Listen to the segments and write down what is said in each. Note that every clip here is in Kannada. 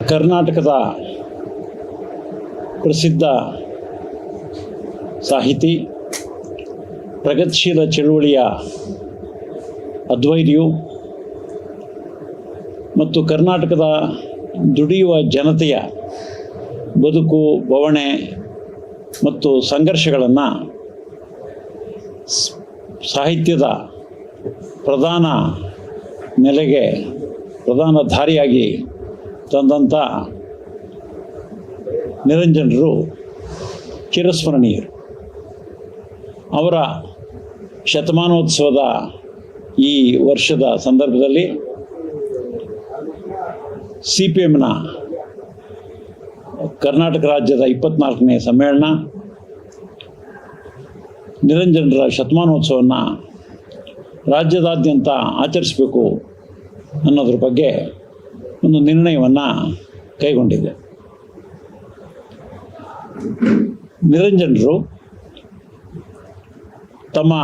ಕರ್ನಾಟಕದ ಪ್ರಸಿದ್ಧ ಸಾಹಿತಿ, ಪ್ರಗತಿಶೀಲ ಚಳುವಳಿಯ ಅದ್ವೈರ್ಯು ಮತ್ತು ಕರ್ನಾಟಕದ ದುಡಿಯುವ ಜನತೆಯ ಬದುಕು, ಬವಣೆ ಮತ್ತು ಸಂಘರ್ಷಗಳನ್ನು ಸಾಹಿತ್ಯದ ಪ್ರಧಾನ ನೆಲೆಗೆ, ಪ್ರಧಾನ ದಾರಿಯಾಗಿ ತಂದಂಥ ನಿರಂಜನರು ಚಿರಸ್ಮರಣೀಯರು. ಅವರ ಶತಮಾನೋತ್ಸವದ ಈ ವರ್ಷದ ಸಂದರ್ಭದಲ್ಲಿ ಸಿ ಪಿ ಎಮ್ನ ಕರ್ನಾಟಕ ರಾಜ್ಯದ ಇಪ್ಪತ್ನಾಲ್ಕನೇ ಸಮ್ಮೇಳನ ನಿರಂಜನರ ಶತಮಾನೋತ್ಸವವನ್ನು ರಾಜ್ಯದಾದ್ಯಂತ ಆಚರಿಸಬೇಕು ಅನ್ನೋದ್ರ ಬಗ್ಗೆ ಒಂದು ನಿರ್ಣಯವನ್ನು ಕೈಗೊಂಡಿದೆ. ನಿರಂಜನರು ತಮ್ಮ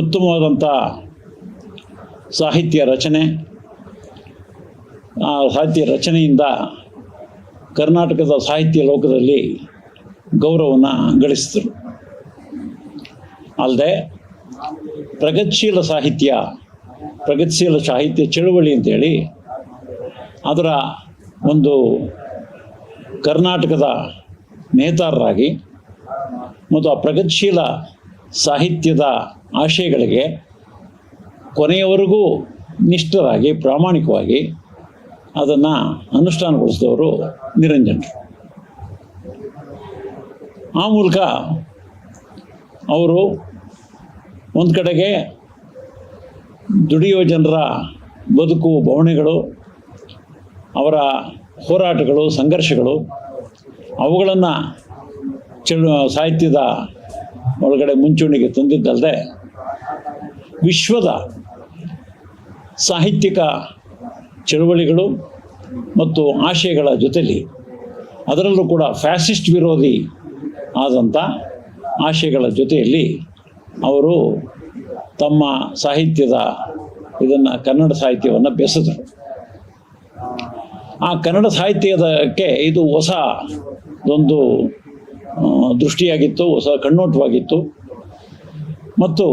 ಉತ್ತಮವಾದಂಥ ಸಾಹಿತ್ಯ ರಚನೆ, ಆ ಸಾಹಿತ್ಯ ರಚನೆಯಿಂದ ಕರ್ನಾಟಕದ ಸಾಹಿತ್ಯ ಲೋಕದಲ್ಲಿ ಗೌರವವನ್ನು ಗಳಿಸಿದರು. ಅಲ್ಲದೆ ಪ್ರಗತಿಶೀಲ ಸಾಹಿತ್ಯ ಪ್ರಗತಿಶೀಲ ಸಾಹಿತ್ಯ ಚಳುವಳಿ ಅಂತೇಳಿ ಅದರ ಒಂದು ಕರ್ನಾಟಕದ ನೇತಾರರಾಗಿ ಮತ್ತು ಆ ಪ್ರಗತಿಶೀಲ ಸಾಹಿತ್ಯದ ಆಶಯಗಳಿಗೆ ಕೊನೆಯವರೆಗೂ ನಿಷ್ಠರಾಗಿ, ಪ್ರಾಮಾಣಿಕವಾಗಿ ಅದನ್ನು ಅನುಷ್ಠಾನಗೊಳಿಸಿದವರು ನಿರಂಜನರು ಆ ಮೂಲಕ ಅವರು ಒಂದು ಕಡೆಗೆ ದುಡಿಯುವ ಜನರ ಬದುಕು, ಬವಣೆಗಳು ಅವರ ಹೋರಾಟಗಳು, ಸಂಘರ್ಷಗಳು, ಅವುಗಳನ್ನು ಚಳು ಸಾಹಿತ್ಯದ ಒಳಗಡೆ ಮುಂಚೂಣಿಗೆ ತಂದಿದ್ದಲ್ಲದೆ ವಿಶ್ವದ ಸಾಹಿತ್ಯಿಕ ಚಳುವಳಿಗಳು ಮತ್ತು ಆಶಯಗಳ ಜೊತೆಯಲ್ಲಿ ಅದರಲ್ಲೂ ಕೂಡ ಫ್ಯಾಸಿಸ್ಟ್ ವಿರೋಧಿ ಆದಂಥ ಆಶಯಗಳ ಜೊತೆಯಲ್ಲಿ ಅವರು ತಮ್ಮ ಸಾಹಿತ್ಯದ ಇದನ್ನು ಕನ್ನಡ ಸಾಹಿತ್ಯವನ್ನು ಬೆಸೆದರು. ಆ ಕನ್ನಡ ಸಾಹಿತ್ಯದಕ್ಕೆ ಇದು ಹೊಸ ಒಂದು ದೃಷ್ಟಿಯಾಗಿತ್ತು, ಹೊಸ ಕಣ್ಣೋಟವಾಗಿತ್ತು. ಮತ್ತು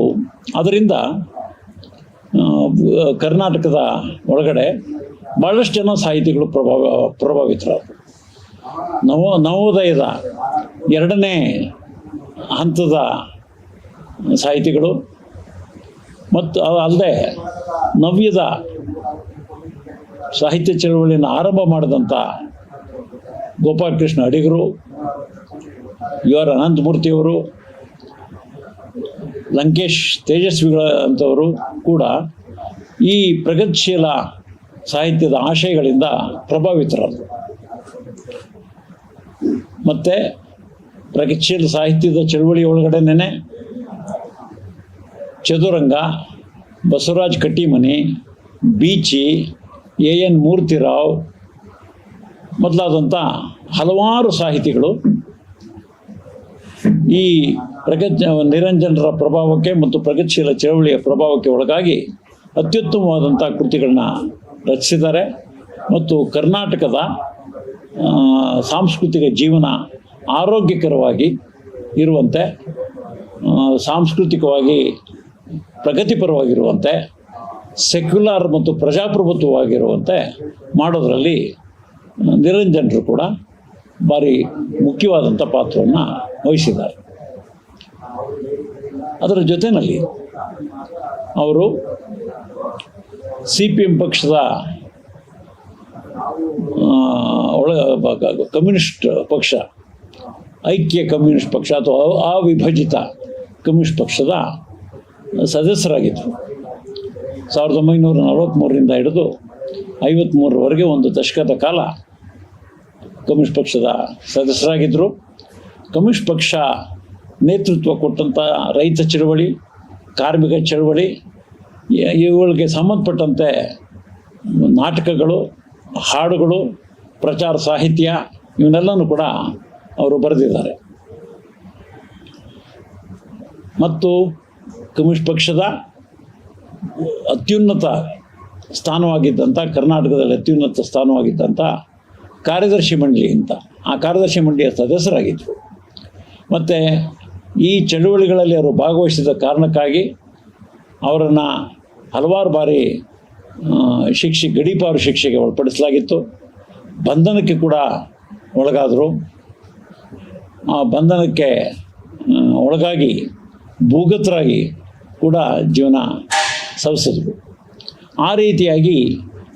ಅದರಿಂದ ಕರ್ನಾಟಕದ ಒಳಗಡೆ ಭಾಳಷ್ಟು ಜನ ಸಾಹಿತಿಗಳು ಪ್ರಭಾವ ಪ್ರಭಾವಿತರಾದರು ನವ, ನವೋದಯದ ಎರಡನೇ ಹಂತದ ಸಾಹಿತಿಗಳು. ಮತ್ತು ಅಲ್ಲದೆ ನವ್ಯದ ಸಾಹಿತ್ಯ ಚಳವಳಿಯನ್ನು ಆರಂಭ ಮಾಡಿದಂಥ ಗೋಪಾಲಕೃಷ್ಣ ಅಡಿಗರು, ಯು ಆರ್ ಅನಂತಮೂರ್ತಿಯವರು ಲಂಕೇಶ್ ತೇಜಸ್ವಿಗಳ ಅಂಥವರು ಕೂಡ ಈ ಪ್ರಗತಿಶೀಲ ಸಾಹಿತ್ಯದ ಆಶಯಗಳಿಂದ ಪ್ರಭಾವಿತರಾದರು ಮತ್ತು ಪ್ರಗತಿಶೀಲ ಸಾಹಿತ್ಯದ ಚಳುವಳಿ ಒಳಗಡೆನೇ ಚದುರಂಗ, ಬಸವರಾಜ್ ಕಟ್ಟಿಮನಿ, ಬೀಚಿ ಎ ಎನ್ ಮೂರ್ತಿರಾವ್ ಮೊದಲಾದಂಥ ಹಲವಾರು ಸಾಹಿತಿಗಳು ಈ ಪ್ರಗತ್ ನಿರಂಜನರ ಪ್ರಭಾವಕ್ಕೆ ಮತ್ತು ಪ್ರಗತಿಶೀಲ ಚಳವಳಿಯ ಪ್ರಭಾವಕ್ಕೆ ಒಳಗಾಗಿ ಅತ್ಯುತ್ತಮವಾದಂಥ ಕೃತಿಗಳನ್ನ ರಚಿಸಿದ್ದಾರೆ. ಮತ್ತು ಕರ್ನಾಟಕದ ಸಾಂಸ್ಕೃತಿಕ ಜೀವನ ಆರೋಗ್ಯಕರವಾಗಿ ಇರುವಂತೆ ಸಾಂಸ್ಕೃತಿಕವಾಗಿ ಪ್ರಗತಿಪರವಾಗಿರುವಂತೆ ಸೆಕ್ಯುಲರ್ ಮತ್ತು ಪ್ರಜಾಪ್ರಭುತ್ವವಾಗಿರುವಂತೆ ಮಾಡೋದರಲ್ಲಿ ನಿರಂಜನರು ಕೂಡ ಭಾರಿ ಮುಖ್ಯವಾದಂಥ ಪಾತ್ರವನ್ನು ವಹಿಸಿದ್ದಾರೆ. ಅದರ ಜೊತೆಯಲ್ಲಿ ಅವರು ಸಿ ಪಿ ಎಂ ಪಕ್ಷದ ಒಳ ಕಮ್ಯುನಿಸ್ಟ್ ಪಕ್ಷ, ಐಕ್ಯ ಕಮ್ಯುನಿಸ್ಟ್ ಪಕ್ಷ ಅಥವಾ ಅವ- ಅವಿಭಜಿತ ಕಮ್ಯುನಿಸ್ಟ್ ಪಕ್ಷದ ಸದಸ್ಯರಾಗಿದ್ದರು. ಸಾವಿರದ ಒಂಬೈನೂರ ನಲವತ್ತ್ಮೂರರಿಂದ ಹಿಡಿದು ಐವತ್ತ್ಮೂರರವರೆಗೆ ಒಂದು ದಶಕದ ಕಾಲ ಕಮ್ಯುನಿಸ್ಟ್ ಪಕ್ಷದ ಸದಸ್ಯರಾಗಿದ್ದರು. ಕಮ್ಯುನಿಸ್ಟ್ ಪಕ್ಷ ನೇತೃತ್ವ ಕೊಟ್ಟಂಥ ರೈತ ಚಳವಳಿ, ಕಾರ್ಮಿಕ ಚಳವಳಿ, ಇವುಗಳಿಗೆ ಸಂಬಂಧಪಟ್ಟಂತೆ ನಾಟಕಗಳು, ಹಾಡುಗಳು, ಪ್ರಚಾರ ಸಾಹಿತ್ಯ ಇವನ್ನೆಲ್ಲನೂ ಕೂಡ ಅವರು ಬರೆದಿದ್ದಾರೆ. ಮತ್ತು ಕಮ್ಯುನಿಸ್ಟ್ ಪಕ್ಷದ ಅತ್ಯುನ್ನತ ಸ್ಥಾನವಾಗಿದ್ದಂಥ ಕರ್ನಾಟಕದಲ್ಲಿ ಅತ್ಯುನ್ನತ ಸ್ಥಾನವಾಗಿದ್ದಂಥ ಕಾರ್ಯದರ್ಶಿ ಮಂಡಳಿ ಅಂತ. ಆ ಕಾರ್ಯದರ್ಶಿ ಮಂಡಳಿಯ ಸದಸ್ಯರಾಗಿದ್ದರು ಮತ್ತು ಈ ಚಳುವಳಿಗಳಲ್ಲಿ ಅವರು ಭಾಗವಹಿಸಿದ ಕಾರಣಕ್ಕಾಗಿ ಅವರನ್ನು ಹಲವಾರು ಬಾರಿ ಶಿಕ್ಷೆ, ಗಡೀಪಾರು ಶಿಕ್ಷೆಗೆ ಒಳಪಡಿಸಲಾಗಿತ್ತು. ಬಂಧನಕ್ಕೆ ಕೂಡ ಒಳಗಾದರು. ಆ ಬಂಧನಕ್ಕೆ ಒಳಗಾಗಿ ಭೂಗತರಾಗಿ ಕೂಡ ಜೀವನ ಸವಿಸಿದ್ರು ಆ ರೀತಿಯಾಗಿ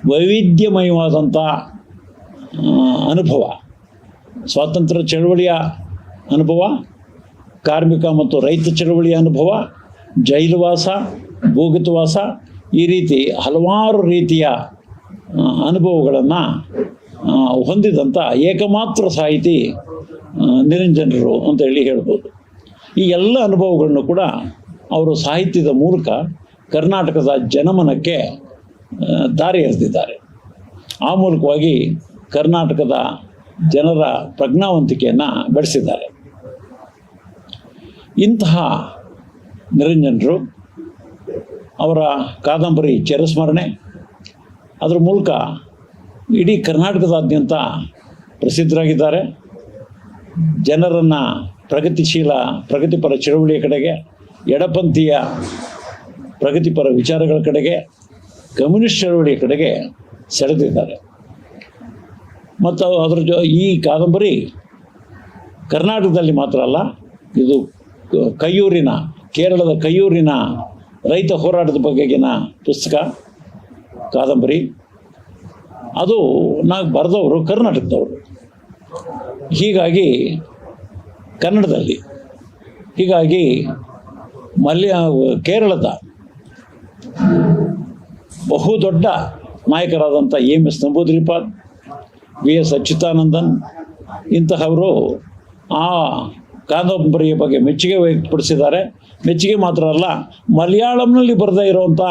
ವೈವಿಧ್ಯಮಯವಾದಂಥ ಅನುಭವ, ಸ್ವಾತಂತ್ರ್ಯ ಚಳವಳಿಯ ಅನುಭವ, ಕಾರ್ಮಿಕ ಮತ್ತು ರೈತ ಚಳವಳಿಯ ಅನುಭವ, ಜೈಲುವಾಸ, ಭೂಗತವಾಸ, ಈ ರೀತಿ ಹಲವಾರು ರೀತಿಯ ಅನುಭವಗಳನ್ನು ಹೊಂದಿದಂಥ ಏಕಮಾತ್ರ ಸಾಹಿತಿ ನಿರಂಜನರು ಅಂತ ಹೇಳಿ ಹೇಳ್ಬೋದು. ಈ ಎಲ್ಲ ಅನುಭವಗಳನ್ನು ಕೂಡ ಅವರು ಸಾಹಿತ್ಯದ ಮೂಲಕ ಕರ್ನಾಟಕದ ಜನಮನಕ್ಕೆ ದಾರಿ ಎರೆದಿದ್ದಾರೆ. ಆ ಮೂಲಕವಾಗಿ ಕರ್ನಾಟಕದ ಜನರ ಪ್ರಜ್ಞಾವಂತಿಕೆಯನ್ನು ಬೆಳೆಸಿದ್ದಾರೆ. ಇಂತಹ ನಿರಂಜನರು, ಅವರ ಕಾದಂಬರಿ ಚಿರಸ್ಮರಣೆ, ಅದರ ಮೂಲಕ ಇಡೀ ಕರ್ನಾಟಕದಾದ್ಯಂತ ಪ್ರಸಿದ್ಧರಾಗಿದ್ದಾರೆ. ಜನರನ್ನು ಪ್ರಗತಿಶೀಲ, ಪ್ರಗತಿಪರ ಚಳವಳಿಯ ಕಡೆಗೆ ಎಡಪಂಥೀಯ ಪ್ರಗತಿಪರ ವಿಚಾರಗಳ ಕಡೆಗೆ, ಕಮ್ಯುನಿಸ್ಟ್ ಚಳವಳಿಯ ಕಡೆಗೆ ಸೆಳೆದಿದ್ದಾರೆ. ಮತ್ತು ಅದರ ಜೊ, ಈ ಕಾದಂಬರಿ ಕರ್ನಾಟಕದಲ್ಲಿ ಮಾತ್ರ ಅಲ್ಲ, ಇದು ಕೈಯೂರಿನ ಕೇರಳದ ಕೈಯೂರಿನ ರೈತ ಹೋರಾಟದ ಬಗೆಗಿನ ಪುಸ್ತಕ, ಕಾದಂಬರಿ. ಅದು ನಾವು ಬರೆದವರು ಕರ್ನಾಟಕದವರು. ಹೀಗಾಗಿ ಕನ್ನಡದಲ್ಲಿ, ಹೀಗಾಗಿ ಮಲ್ಯ, ಕೇರಳದ ಬಹುದೊಡ್ಡ ನಾಯಕರಾದಂಥ M S Namboodiripad V S Achuthanandan ಇಂತಹವರು ಆ ಕಾದಂಬರಿಯ ಬಗ್ಗೆ ಮೆಚ್ಚುಗೆ ವ್ಯಕ್ತಪಡಿಸಿದ್ದಾರೆ. ಮೆಚ್ಚುಗೆ ಮಾತ್ರ ಅಲ್ಲ, ಮಲಯಾಳಂನಲ್ಲಿ ಬರೆದೇ ಇರೋವಂಥ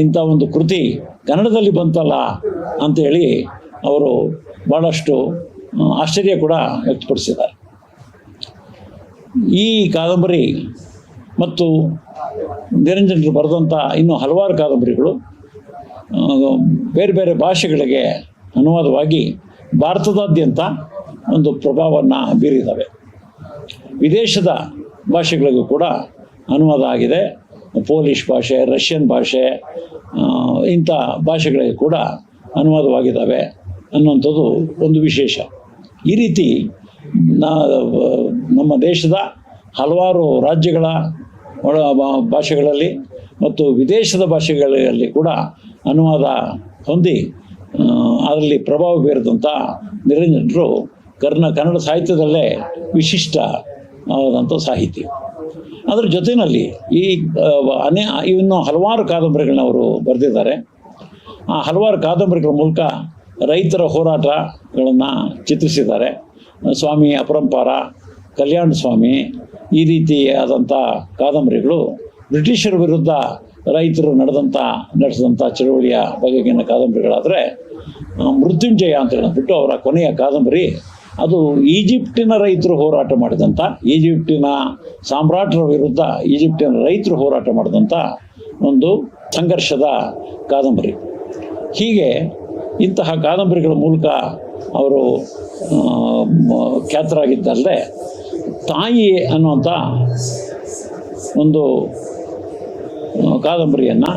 ಇಂಥ ಒಂದು ಕೃತಿ ಕನ್ನಡದಲ್ಲಿ ಬಂತಲ್ಲ ಅಂತೇಳಿ ಅವರು ಭಾಳಷ್ಟು ಆಶ್ಚರ್ಯ ಕೂಡ ವ್ಯಕ್ತಪಡಿಸಿದ್ದಾರೆ. ಈ ಕಾದಂಬರಿ ಮತ್ತು ನಿರಂಜನರು ಬರೆದಂಥ ಇನ್ನೂ ಹಲವಾರು ಕಾದಂಬರಿಗಳು ಬೇರೆ ಬೇರೆ ಭಾಷೆಗಳಿಗೆ ಅನುವಾದವಾಗಿ ಭಾರತದಾದ್ಯಂತ ಒಂದು ಪ್ರಭಾವವನ್ನು ಬೀರಿದ್ದಾವೆ. ವಿದೇಶದ ಭಾಷೆಗಳಿಗೂ ಕೂಡ ಅನುವಾದ ಆಗಿದೆ. ಪೋಲಿಷ್ ಭಾಷೆ, ರಷ್ಯನ್ ಭಾಷೆ ಇಂಥ ಭಾಷೆಗಳಿಗೆ ಕೂಡ ಅನುವಾದವಾಗಿದ್ದಾವೆ ಅನ್ನುವಂಥದ್ದು ಒಂದು ವಿಶೇಷ. ಈ ರೀತಿ ನಮ್ಮ ದೇಶದ ಹಲವಾರು ರಾಜ್ಯಗಳ ಒಳ ಭಾಷೆಗಳಲ್ಲಿ ಮತ್ತು ವಿದೇಶದ ಭಾಷೆಗಳಲ್ಲಿ ಕೂಡ ಅನುವಾದ ಹೊಂದಿ ಅದರಲ್ಲಿ ಪ್ರಭಾವ ಬೀರಿದಂಥ ನಿರಂಜನರು ಕರ್ನ ಕನ್ನಡ ಸಾಹಿತ್ಯದಲ್ಲೇ ವಿಶಿಷ್ಟ ಆದಂಥ ಸಾಹಿತಿ. ಅದರ ಜೊತೆಯಲ್ಲಿ ಈ ಅನೇ, ಇನ್ನು ಹಲವಾರು ಕಾದಂಬರಿಗಳನ್ನ ಅವರು ಬರೆದಿದ್ದಾರೆ. ಆ ಹಲವಾರು ಕಾದಂಬರಿಗಳ ಮೂಲಕ ರೈತರ ಹೋರಾಟಗಳನ್ನು ಚಿತ್ರಿಸಿದ್ದಾರೆ. ಸ್ವಾಮಿ ಅಪರಂಪಾರ ಕಲ್ಯಾಣ ಸ್ವಾಮಿ ಈ ರೀತಿಯಾದಂಥ ಕಾದಂಬರಿಗಳು ಬ್ರಿಟಿಷರ ವಿರುದ್ಧ ರೈತರು ನಡೆದಂಥ ನಡೆಸಿದಂಥ ಚಳುವಳಿಯ ಬಗೆಗಿನ ಕಾದಂಬರಿಗಳಾದರೆ ಮೃತ್ಯುಂಜಯ ಅಂತ ಹೇಳಿಬಿಟ್ಟು ಅವರ ಕೊನೆಯ ಕಾದಂಬರಿ. ಅದು ಈಜಿಪ್ಟಿನ ರೈತರು ಹೋರಾಟ ಮಾಡಿದಂಥ ಈಜಿಪ್ಟಿನ ಸಾಮ್ರಾಟರ ವಿರುದ್ಧ ಈಜಿಪ್ಟಿನ ರೈತರು ಹೋರಾಟ ಮಾಡಿದಂಥ ಒಂದು ಸಂಘರ್ಷದ ಕಾದಂಬರಿ. ಹೀಗೆ ಇಂತಹ ಕಾದಂಬರಿಗಳ ಮೂಲಕ ಅವರು ಖ್ಯಾತರಾಗಿದ್ದಲ್ಲದೆ ತಾಯಿ ಅನ್ನುವಂಥ ಒಂದು ಕಾದಂಬರಿಯನ್ನು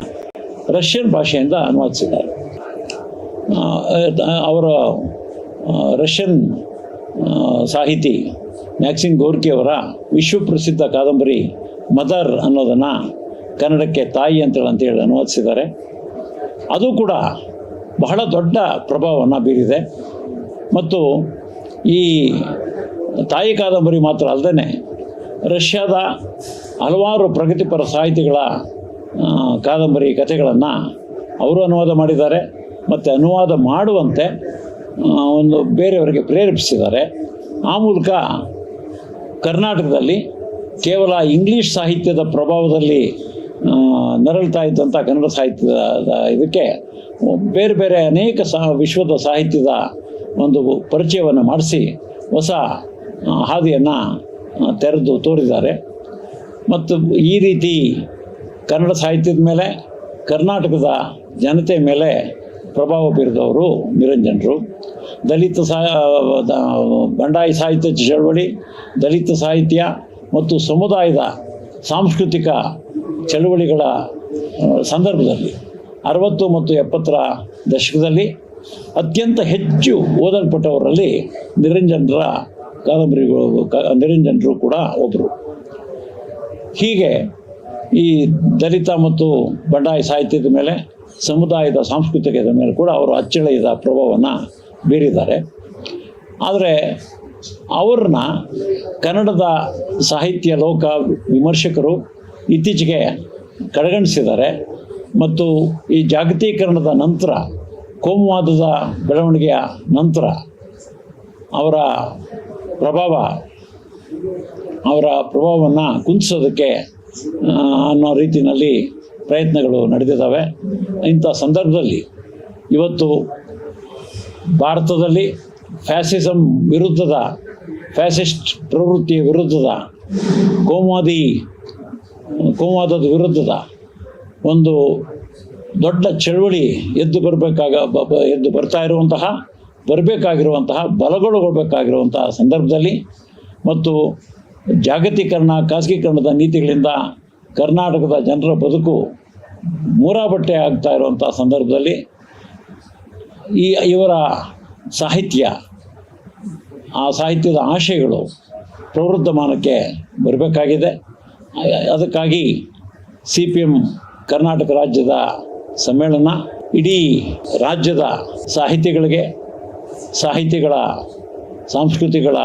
ರಷ್ಯನ್ ಭಾಷೆಯಿಂದ ಅನುವಾದಿಸಿದ್ದಾರೆ. ಅವರ ರಷ್ಯನ್ ಸಾಹಿತಿ ಮ್ಯಾಕ್ಸಿನ್ ಗೋರ್ಕಿ ಅವರ ವಿಶ್ವಪ್ರಸಿದ್ಧ ಕಾದಂಬರಿ ಮದರ್ ಅನ್ನೋದನ್ನು ಕನ್ನಡಕ್ಕೆ ತಾಯಿ ಅಂತೇಳಿ ಅಂತೇಳಿ ಅನುವಾದಿಸಿದ್ದಾರೆ. ಅದು ಕೂಡ ಬಹಳ ದೊಡ್ಡ ಪ್ರಭಾವವನ್ನು ಬೀರಿದೆ. ಮತ್ತು ಈ ತಾಯಿ ಕಾದಂಬರಿ ಮಾತ್ರ ಅಲ್ಲದೇ ರಷ್ಯಾದ ಹಲವಾರು ಪ್ರಗತಿಪರ ಸಾಹಿತಿಗಳ ಕಾದಂಬರಿ ಕಥೆಗಳನ್ನು ಅವರು ಅನುವಾದ ಮಾಡಿದ್ದಾರೆ. ಮತ್ತು ಅನುವಾದ ಮಾಡುವಂತೆ ಒಂದು ಬೇರೆಯವರಿಗೆ ಪ್ರೇರೇಪಿಸಿದ್ದಾರೆ. ಆ ಮೂಲಕ ಕರ್ನಾಟಕದಲ್ಲಿ ಕೇವಲ ಇಂಗ್ಲೀಷ್ ಸಾಹಿತ್ಯದ ಪ್ರಭಾವದಲ್ಲಿ ನರಳ್ತಾ ಇದ್ದಂಥ ಕನ್ನಡ ಸಾಹಿತ್ಯದ, ಇದಕ್ಕೆ ಬೇರೆ ಬೇರೆ ಅನೇಕ ಸಹ ವಿಶ್ವದ ಸಾಹಿತ್ಯದ ಒಂದು ಪರಿಚಯವನ್ನು ಮಾಡಿಸಿ ಹೊಸ ಹಾದಿಯನ್ನು ತೆರೆದು ತೋರಿದ್ದಾರೆ. ಮತ್ತು ಈ ರೀತಿ ಕನ್ನಡ ಸಾಹಿತ್ಯದ ಮೇಲೆ, ಕರ್ನಾಟಕದ ಜನತೆ ಮೇಲೆ ಪ್ರಭಾವ ಬೀರಿದವರು ನಿರಂಜನರು. ದಲಿತ ಸಾ ಬಂಡಾಯ ಸಾಹಿತ್ಯ ಚಳವಳಿ, ದಲಿತ ಸಾಹಿತ್ಯ ಮತ್ತು ಸಮುದಾಯದ ಸಾಂಸ್ಕೃತಿಕ ಚಳವಳಿಗಳ ಸಂದರ್ಭದಲ್ಲಿ, ಅರವತ್ತು ಮತ್ತು ಎಪ್ಪತ್ತರ ದಶಕದಲ್ಲಿ ಅತ್ಯಂತ ಹೆಚ್ಚು ಓದಲ್ಪಟ್ಟವರಲ್ಲಿ ನಿರಂಜನರ ಕಾದಂಬರಿಗಳು ನಿರಂಜನರು ಕೂಡ ಒಬ್ಬರು ಹೀಗೆ ಈ ದಲಿತ ಮತ್ತು ಬಂಡಾಯ ಸಾಹಿತ್ಯದ ಮೇಲೆ, ಸಮುದಾಯದ ಸಾಂಸ್ಕೃತಿಕದ ಮೇಲೆ ಕೂಡ ಅವರು ಅಚ್ಚಳಿಯದ ಪ್ರಭಾವವನ್ನು ಬೀರಿದ್ದಾರೆ. ಆದರೆ ಅವ್ರನ್ನ ಕನ್ನಡದ ಸಾಹಿತ್ಯ ಲೋಕ ವಿಮರ್ಶಕರು ಇತ್ತೀಚೆಗೆ ಕಡೆಗಣಿಸಿದ್ದಾರೆ. ಮತ್ತು ಈ ಜಾಗತೀಕರಣದ ನಂತರ, ಕೋಮುವಾದದ ಬೆಳವಣಿಗೆಯ ನಂತರ ಅವರ ಪ್ರಭಾವ. ಅವರ ಪ್ರಭಾವವನ್ನು ಕುಂದಿಸೋದಕ್ಕೆ ಅನ್ನೋ ರೀತಿಯಲ್ಲಿ ಪ್ರಯತ್ನಗಳು ನಡೆದಿದ್ದಾವೆ. ಇಂಥ ಸಂದರ್ಭದಲ್ಲಿ ಇವತ್ತು ಭಾರತದಲ್ಲಿ ಫ್ಯಾಸಿಸಂ ವಿರುದ್ಧದ, ಫ್ಯಾಸಿಸ್ಟ್ ಪ್ರವೃತ್ತಿಯ ವಿರುದ್ಧದ ಕೋಮುವಾದಿ ಕೋಮುವಾದದ ವಿರುದ್ಧದ ಒಂದು ದೊಡ್ಡ ಚಳವಳಿ ಎದ್ದು ಬರಬೇಕಾಗ ಎದ್ದು ಬರ್ತಾ ಇರುವಂತಹ ಬರಬೇಕಾಗಿರುವಂತಹ, ಬಲಗೊಳಗೊಳ್ಬೇಕಾಗಿರುವಂತಹ ಸಂದರ್ಭದಲ್ಲಿ ಮತ್ತು ಜಾಗತೀಕರಣ, ಖಾಸಗೀಕರಣದ ನೀತಿಗಳಿಂದ ಕರ್ನಾಟಕದ ಜನರ ಬದುಕು ಮೂರಾಬಟ್ಟೆ ಆಗ್ತಾ ಇರುವಂಥ ಸಂದರ್ಭದಲ್ಲಿ ಈ ಇವರ ಸಾಹಿತ್ಯ, ಆ ಸಾಹಿತ್ಯದ ಆಶಯಗಳು ಪ್ರವೃದ್ಧಮಾನಕ್ಕೆ ಬರಬೇಕಾಗಿದೆ. ಅದಕ್ಕಾಗಿ ಸಿ ಪಿ ಎಂ ಕರ್ನಾಟಕ ರಾಜ್ಯದ ಸಮ್ಮೇಳನ ಇಡೀ ರಾಜ್ಯದ ಸಾಹಿತಿಗಳಿಗೆ ಸಾಹಿತಿಗಳ, ಸಾಂಸ್ಕೃತಿಗಳ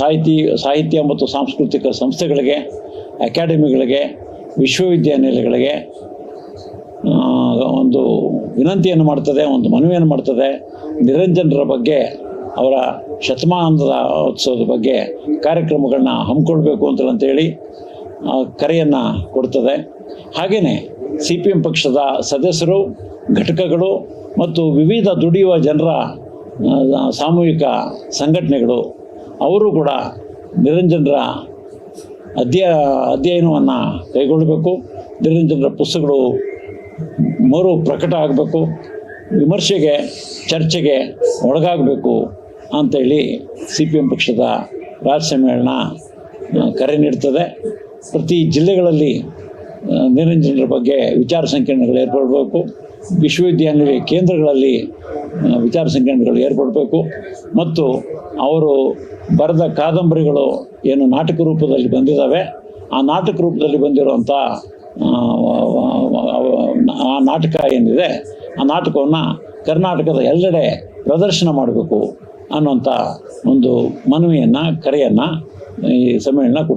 ಸಾಹಿತಿ, ಸಾಹಿತ್ಯ ಮತ್ತು ಸಾಂಸ್ಕೃತಿಕ ಸಂಸ್ಥೆಗಳಿಗೆ, ಅಕಾಡೆಮಿಗಳಿಗೆ, ವಿಶ್ವವಿದ್ಯಾನಿಲಯಗಳಿಗೆ ಒಂದು ವಿನಂತಿಯನ್ನು ಮಾಡ್ತದೆ, ಒಂದು ಮನವಿಯನ್ನು ಮಾಡ್ತದೆ. ನಿರಂಜನರ ಬಗ್ಗೆ, ಅವರ ಶತಮಾನದ ಉತ್ಸವದ ಬಗ್ಗೆ ಕಾರ್ಯಕ್ರಮಗಳನ್ನ ಹಮ್ಮಿಕೊಳ್ಬೇಕು ಅಂತ ಅಂತೇಳಿ ಕರೆಯನ್ನು ಕೊಡ್ತದೆ. ಹಾಗೆಯೇ ಸಿ ಪಿ ಎಂ ಪಕ್ಷದ ಸದಸ್ಯರು, ಘಟಕಗಳು ಮತ್ತು ವಿವಿಧ ದುಡಿಯುವ ಜನರ ಸಾಮೂಹಿಕ ಸಂಘಟನೆಗಳು, ಅವರು ಕೂಡ ನಿರಂಜನರ ಅಧ್ಯ, ಅಧ್ಯಯನವನ್ನು ಕೈಗೊಳ್ಳಬೇಕು. ನಿರಂಜನರ ಪುಸ್ತಕಗಳು ಮರು ಪ್ರಕಟ ಆಗಬೇಕು. ವಿಮರ್ಶೆಗೆ, ಚರ್ಚೆಗೆ ಒಳಗಾಗಬೇಕು ಅಂತೇಳಿ ಸಿ ಪಿ ಎಂ ಪಕ್ಷದ ರಾಜ್ಯ ಸಮ್ಮೇಳನ ಕರೆ ನೀಡ್ತದೆ. ಪ್ರತಿ ಜಿಲ್ಲೆಗಳಲ್ಲಿ ನಿರಂಜನರ ಬಗ್ಗೆ ವಿಚಾರ ಸಂಕಿರಣಗಳು ಏರ್ಪಡಬೇಕು. ವಿಶ್ವವಿದ್ಯಾನಿಲಯ ಕೇಂದ್ರಗಳಲ್ಲಿ ವಿಚಾರ ಸಂಕಿರಣಗಳು ಏರ್ಪಡಬೇಕು. ಮತ್ತು ಅವರು ಬರೆದ ಕಾದಂಬರಿಗಳು ಏನು ನಾಟಕ ರೂಪದಲ್ಲಿ ಬಂದಿದ್ದಾವೆ ಆ ನಾಟಕ ರೂಪದಲ್ಲಿ ಬಂದಿರುವಂಥ ಆ, ನಾಟಕ ಏನಿದೆ ಆ ನಾಟಕವನ್ನು ಕರ್ನಾಟಕದ ಎಲ್ಲೆಡೆ ಪ್ರದರ್ಶನ ಮಾಡಬೇಕು ಅನ್ನುವಂಥ ಒಂದು ಮನವಿಯನ್ನು ಕರೆಯನ್ನು ಈ ಸಮ್ಮೇಳನ ಕೊಡ್ತಾರೆ.